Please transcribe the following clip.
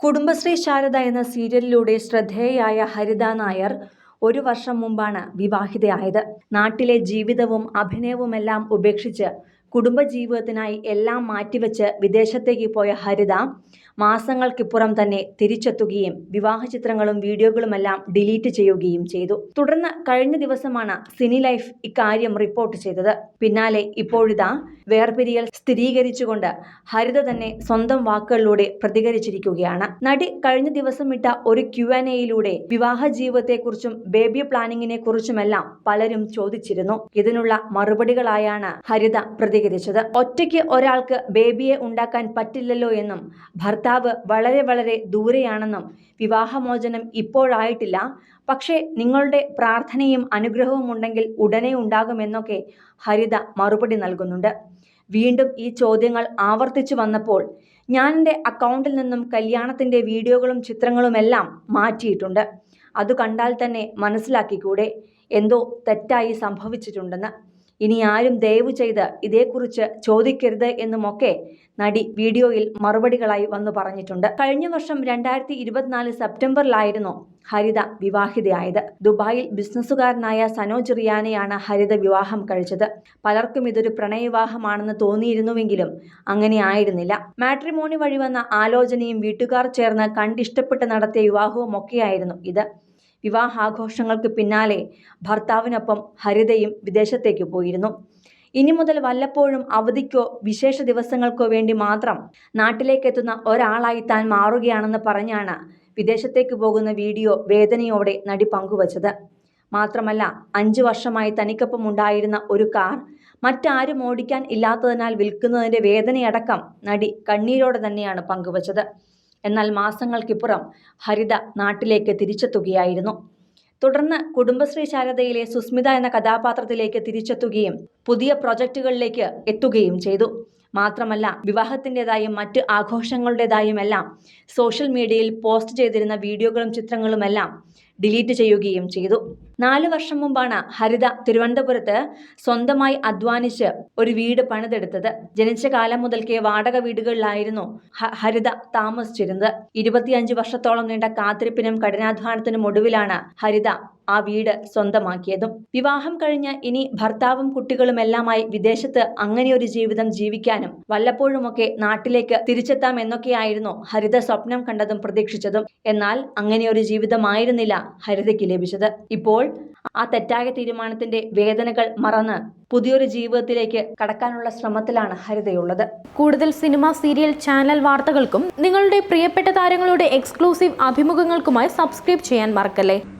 കുടുംബശ്രീ ശാരദ എന്ന സീരിയലിലൂടെ ശ്രദ്ധേയയായ ഹരിത നായർ ഒരു വർഷം മുമ്പാണ് വിവാഹിതയായത്. നാട്ടിലെ ജീവിതവും അഭിനയവുമെല്ലാം ഉപേക്ഷിച്ച് കുടുംബജീവിതത്തിനായി എല്ലാം മാറ്റിവെച്ച് വിദേശത്തേക്ക് പോയ ഹരിത മാസങ്ങൾക്കിപ്പുറം തന്നെ തിരിച്ചെത്തുകയും വിവാഹ ചിത്രങ്ങളും വീഡിയോകളുമെല്ലാം ഡിലീറ്റ് ചെയ്യുകയും ചെയ്തു. തുടർന്ന് കഴിഞ്ഞ ദിവസമാണ് സിനി ലൈഫ് ഇക്കാര്യം റിപ്പോർട്ട് ചെയ്തത്. പിന്നാലെ ഇപ്പോഴിതാ വേർപിരിയൽ സ്ഥിരീകരിച്ചുകൊണ്ട് ഹരിത തന്നെ സ്വന്തം വാക്കുകളിലൂടെ പ്രതികരിച്ചിരിക്കുകയാണ്. നടി കഴിഞ്ഞ ദിവസം ഇട്ട ഒരു ക്യു എൻ എയിലൂടെ വിവാഹ ജീവിതത്തെക്കുറിച്ചും ബേബി പ്ലാനിങ്ങിനെ കുറിച്ചുമെല്ലാം പലരും ചോദിച്ചിരുന്നു. ഇതിനുള്ള മറുപടികളായാണ് ഹരിത പ്രതികരിച്ചത്. ഒറ്റയ്ക്ക് ഒരാൾക്ക് ബേബിയെ ഉണ്ടാക്കാൻ പറ്റില്ലല്ലോ എന്നും ഭർത്താവ് വളരെ വളരെ ദൂരെയാണെന്നും വിവാഹമോചനം ഇപ്പോഴായിട്ടില്ല. പക്ഷേ നിങ്ങളുടെ പ്രാർത്ഥനയും അനുഗ്രഹവും ഉണ്ടെങ്കിൽ ഉടനെ ഉണ്ടാകുമെന്നൊക്കെ ഹരിത മറുപടി നൽകുന്നുണ്ട്. വീണ്ടും ഈ ചോദ്യങ്ങൾ ആവർത്തിച്ചു വന്നപ്പോൾ ഞാൻ എന്റെ അക്കൗണ്ടിൽ നിന്നും കല്യാണത്തിന്റെ വീഡിയോകളും ചിത്രങ്ങളുമെല്ലാം മാറ്റിയിട്ടുണ്ട്. അത് കണ്ടാൽ തന്നെ മനസ്സിലാക്കിക്കൂടെ? എന്തോ തെറ്റായി സംഭവിച്ചിട്ടുണ്ടെന്ന്. ഇനി ആരും ദയവ് ചെയ്ത് ഇതേക്കുറിച്ച് ചോദിക്കരുത് എന്നുമൊക്കെ നടി വീഡിയോയിൽ മറുപടികളായി വന്നു പറഞ്ഞിട്ടുണ്ട്. കഴിഞ്ഞ വർഷം രണ്ടായിരത്തി ഇരുപത്തിനാല് സെപ്റ്റംബറിലായിരുന്നു ഹരിത വിവാഹിതയായത്. ദുബായിൽ ബിസിനസ്സുകാരനായ സനോജ് റിയാനെയാണ് ഹരിത വിവാഹം കഴിച്ചത്. പലർക്കും ഇതൊരു പ്രണയവിവാഹമാണെന്ന് തോന്നിയിരുന്നുവെങ്കിലും അങ്ങനെ ആയിരുന്നില്ല. മാട്രിമോണി വഴി വന്ന ആലോചനയും വീട്ടുകാർ ചേർന്ന് കണ്ടിഷ്ടപ്പെട്ട് നടത്തിയ വിവാഹവും ഒക്കെയായിരുന്നു ഇത്. വിവാഹാഘോഷങ്ങൾക്ക് പിന്നാലെ ഭർത്താവിനൊപ്പം ഹരിതയും വിദേശത്തേക്ക് പോയിരുന്നു. ഇനി മുതൽ വല്ലപ്പോഴും അവധിക്കോ വിശേഷ ദിവസങ്ങൾക്കോ വേണ്ടി മാത്രം നാട്ടിലേക്കെത്തുന്ന ഒരാളായി താൻ മാറുകയാണെന്ന് പറഞ്ഞാണ് വിദേശത്തേക്ക് പോകുന്ന വീഡിയോ വേദനയോടെ നടി പങ്കുവച്ചത്. മാത്രമല്ല അഞ്ചു വർഷമായി തനിക്കൊപ്പം ഉണ്ടായിരുന്ന ഒരു കാർ മറ്റാരും ഓടിക്കാൻ ഇല്ലാത്തതിനാൽ വിൽക്കുന്നതിന്റെ വേദനയടക്കം നടി കണ്ണീരോടെ തന്നെയാണ് പങ്കുവച്ചത്. എന്നാൽ മാസങ്ങൾക്കിപ്പുറം ഹരിത നാട്ടിലേക്ക് തിരിച്ചെത്തുകയായിരുന്നു. തുടർന്ന് കുടുംബശ്രീ ശാരദയിലെ സുസ്മിത എന്ന കഥാപാത്രത്തിലേക്ക് തിരിച്ചെത്തുകയും പുതിയ പ്രൊജക്റ്റുകളിലേക്ക് എത്തുകയും ചെയ്തു. മാത്രമല്ല വിവാഹത്തിന്റെതായും മറ്റ് ആഘോഷങ്ങളുടേതായുമെല്ലാം സോഷ്യൽ മീഡിയയിൽ പോസ്റ്റ് ചെയ്തിരുന്ന വീഡിയോകളും ചിത്രങ്ങളുമെല്ലാം ഡിലീറ്റ് ചെയ്യുകയും ചെയ്തു. നാല് വർഷം മുമ്പാണ് ഹരിത തിരുവനന്തപുരത്ത് സ്വന്തമായി അധ്വാനിച്ച് ഒരു വീട് പണിതെടുത്തത്. ജനിച്ച കാലം മുതൽക്കേ വാടക വീടുകളിലായിരുന്നു ഹരിത താമസിച്ചിരുന്നത്. ഇരുപത്തിയഞ്ച് വർഷത്തോളം നീണ്ട കാത്തിരിപ്പിനും കഠിനാധ്വാനത്തിനും ഒടുവിലാണ് ഹരിത ആ വീട് സ്വന്തമാക്കിയതും. വിവാഹം കഴിഞ്ഞ് ഇനി ഭർത്താവും കുട്ടികളും എല്ലാമായി വിദേശത്ത് അങ്ങനെയൊരു ജീവിതം ജീവിക്കാനും വല്ലപ്പോഴുമൊക്കെ നാട്ടിലേക്ക് തിരിച്ചെത്താം എന്നൊക്കെയായിരുന്നു ഹരിത സ്വപ്നം കണ്ടതും പ്രതീക്ഷിച്ചതും. എന്നാൽ അങ്ങനെയൊരു ജീവിതമായിരുന്നില്ല. ഹരിതയ്ക്ക് ലഭിച്ചത്. ഇപ്പോൾ ആ തെറ്റായ തീരുമാനത്തിന്റെ വേദനകൾ മറന്ന് പുതിയൊരു ജീവിതത്തിലേക്ക് കടക്കാനുള്ള ശ്രമത്തിലാണ് ഹരിതയുള്ളത്. കൂടുതൽ സിനിമ സീരിയൽ ചാനൽ വാർത്തകൾക്കും നിങ്ങളുടെ പ്രിയപ്പെട്ട താരങ്ങളുടെ എക്സ്ക്ലൂസീവ് അഭിമുഖങ്ങൾക്കുമായി സബ്സ്ക്രൈബ് ചെയ്യാൻ മറക്കല്ലേ?